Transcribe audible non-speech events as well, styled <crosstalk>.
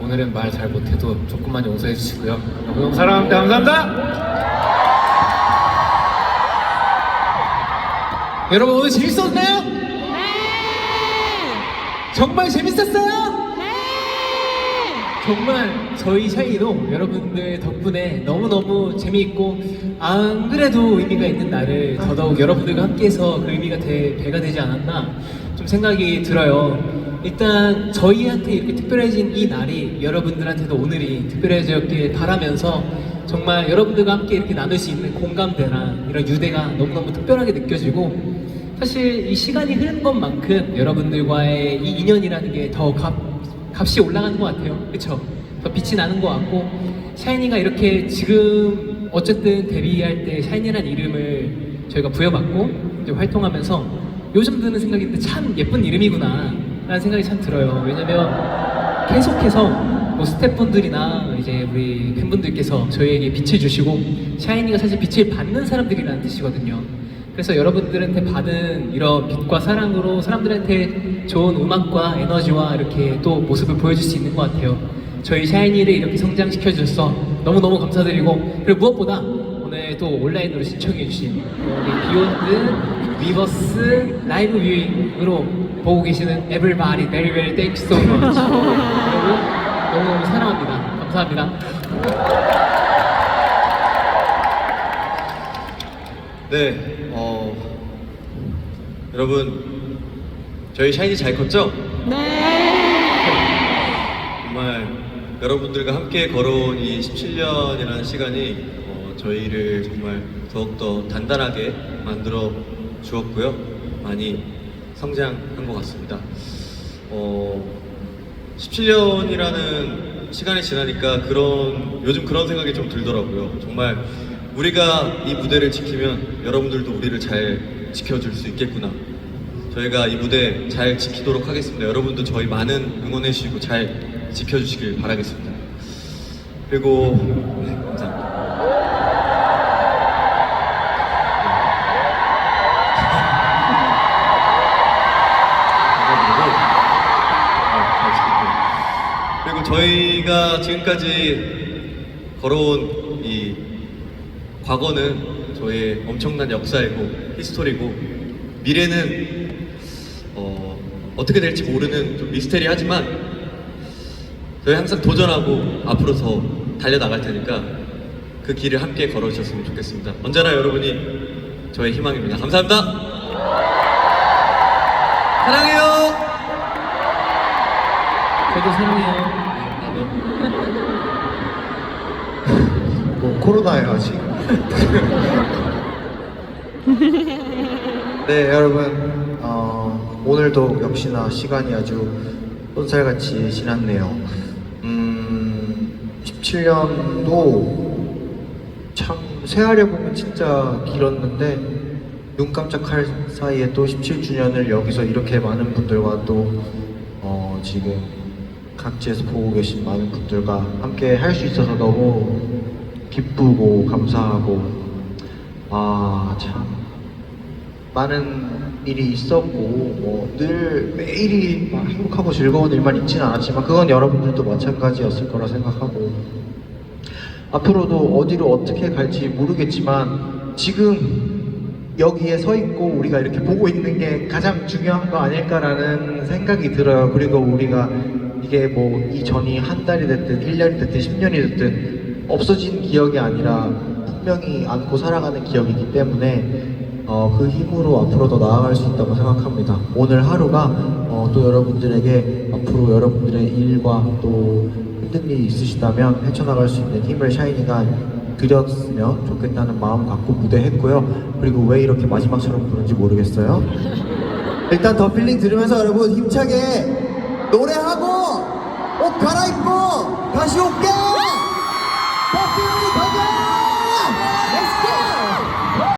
오늘은 말 잘 못해도 조금만 용서해 주시고요. 너무 사랑합니다. 감사합니다. 여러분 오늘 재밌었나요? 네! 정말 재밌었어요? 정말 저희 샤이도 여러분들 덕분에 너무너무 재미있고 안 그래도 의미가 있는 날을 더더욱 여러분들과 함께해서 그 의미가 대, 배가 되지 않았나 좀 생각이 들어요. 일단 저희한테 이렇게 특별해진 이 날이 여러분들한테도 오늘이 특별해졌길 바라면서 정말 여러분들과 함께 이렇게 나눌 수 있는 공감대나 이런 유대가 너무너무 특별하게 느껴지고 사실 이 시간이 흐른 것만큼 여러분들과의 이 인연이라는 게 더 값, 값이 올라가는 것 같아요. 그쵸? 더 빛이 나는 것 같고, 샤이니가 이렇게 지금 어쨌든 데뷔할 때 샤이니라는 이름을 저희가 부여받고 이제 활동하면서 요즘 드는 생각인데 참 예쁜 이름이구나 라는 생각이 참 들어요. 왜냐면 계속해서 뭐 스태프분들이나 이제 우리 팬분들께서 저희에게 빛을 주시고 샤이니가 사실 빛을 받는 사람들이라는 뜻이거든요. 그래서 여러분들한테 받은 이런 빛과 사랑으로 사람들한테 좋은 음악과 에너지와 이렇게 또 모습을 보여줄 수 있는 것 같아요. 저희 샤이니를 이렇게 성장시켜 주셔서 너무너무 감사드리고 그리고 무엇보다 오늘 또 온라인으로 신청해 주신 우리 비욘드 위버스 라이브 뷰잉으로 보고 계시는 everybody very very thank you so much <laughs> 여러분 너무너무 사랑합니다 감사합니다 네, 어, 여러분 저희 샤이니 잘 컸죠? 정말 여러분들과 함께 걸어온 이 17년이라는 시간이 어, 저희를 정말 더욱더 단단하게 만들어 주었고요. 많이 성장한 것 같습니다. 어, 17년이라는 시간이 지나니까 그런 요즘 그런 생각이 좀 들더라고요. 정말 우리가 이 무대를 지키면 여러분들도 우리를 잘 지켜줄 수 있겠구나. 저희가 이 무대 잘 지키도록 하겠습니다. 여러분도 저희 많은 응원해 주시고 잘 지켜주시길 바라겠습니다. 그리고 네, 감사합니다. 감사드리고, 어, 잘 지킬게요. 그리고 저희가 지금까지 걸어온 이 과거는 저의 엄청난 역사이고 히스토리고 미래는 어, 어떻게 될지 모르는 좀 미스테리하지만 저희 항상 도전하고 앞으로 더 달려나갈 테니까 그 길을 함께 걸어주셨으면 좋겠습니다. 언제나 여러분이 저의 희망입니다. 감사합니다. 사랑해요. 저도 사랑해요 뭐 코로나예요 아직. <laughs> 네 여러분 어, 오늘도 역시나 시간이 아주 쏜살같이 지났네요. 음 17년도 참 세하려 보면 진짜 길었는데 눈 깜짝할 사이에 또 17주년을 여기서 이렇게 많은 분들과 또 어, 지금 각지에서 보고 계신 많은 분들과 함께 할 수 있어서 너무 기쁘고 감사하고. 아 참. 많은 일이 있었고 뭐 늘 매일이 막 행복하고 즐거운 일만 있지는 않았지만 그건 여러분들도 마찬가지였을 거라 생각하고. 앞으로도 어디로 어떻게 갈지 모르겠지만 지금 여기에 서 있고 우리가 이렇게 보고 있는 게 가장 중요한 거 아닐까라는 생각이 들어요. 그리고 우리가 이게 뭐 이전이 한 달이 됐든 1년이 됐든 10년이 됐든 없어진 기억이 아니라 분명히 안고 살아가는 기억이기 때문에 어, 그 힘으로 앞으로 더 나아갈 수 있다고 생각합니다. 오늘 하루가 어, 또 여러분들에게 앞으로 여러분들의 일과 또 힘든 일이 있으시다면 헤쳐나갈 수 있는 힘을 샤이니가 드렸으면 좋겠다는 마음 갖고 무대했고요. 그리고 왜 이렇게 마지막처럼 부른지 모르겠어요. <laughs> 일단 더 필링 들으면서 여러분 힘차게 노래하고 옷 갈아입고 다시 올게!